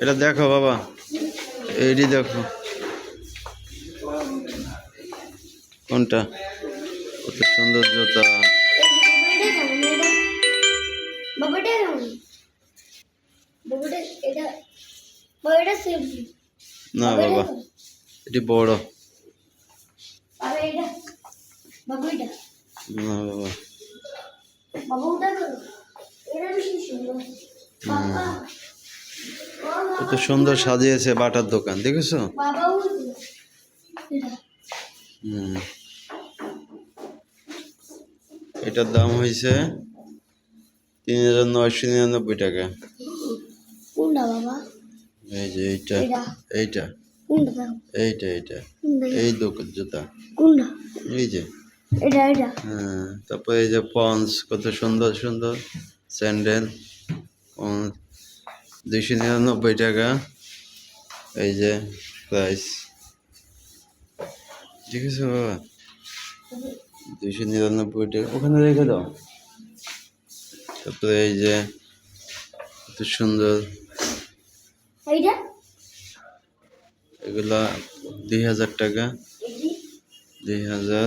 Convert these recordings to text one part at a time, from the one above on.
এটা দেখো বাবা এইটি দেখো। কোনটা? কত সুন্দর জুতা না বাবা এটি বড়। না বাবা। কত সুন্দর সাজিয়েছে বাটার দোকান দেখেছ? এটার দাম হয়েছে তিন হাজার নয়শো নিরানব্বই টাকা। এই যে এইটা এইটা। এইটা। এইটা এই দোকান জুতা। এই যে। হ্যাঁ তারপরে এই যে পন্স কত সুন্দর সুন্দর। স্যান্ডেল। দুইশো নিরানব্বই টাকা। এই যে প্রাইস ঠিক আছে বাবা? দুইশো নিরানব্বই টাকা। ওখানে রেখে দাও। তারপরে এই যে কত সুন্দর। এগুলা দুই হাজার টাকা। দুই হাজার।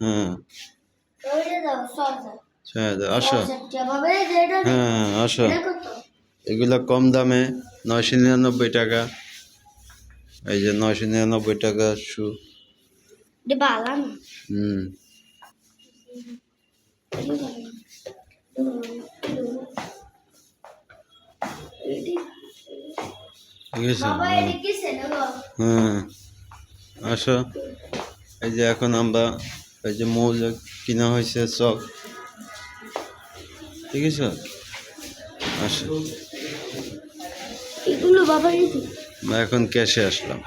হ্যাঁ। ছয় হাজার আসো। এটা হ্যাঁ আসো। এগুলা কম দামে নয়শো নিরানব্বই টাকা। এই যে নয়শো নিরানব্বই টাকা শু। হুম। ঠিক আছে হ্যাঁ। আসো। এই যে এখন আমরা এই যে মৌল কিনা হয়েছে চক ঠিক আছে আচ্ছা এগুলো বাবা এখন ক্যাশে আসলাম।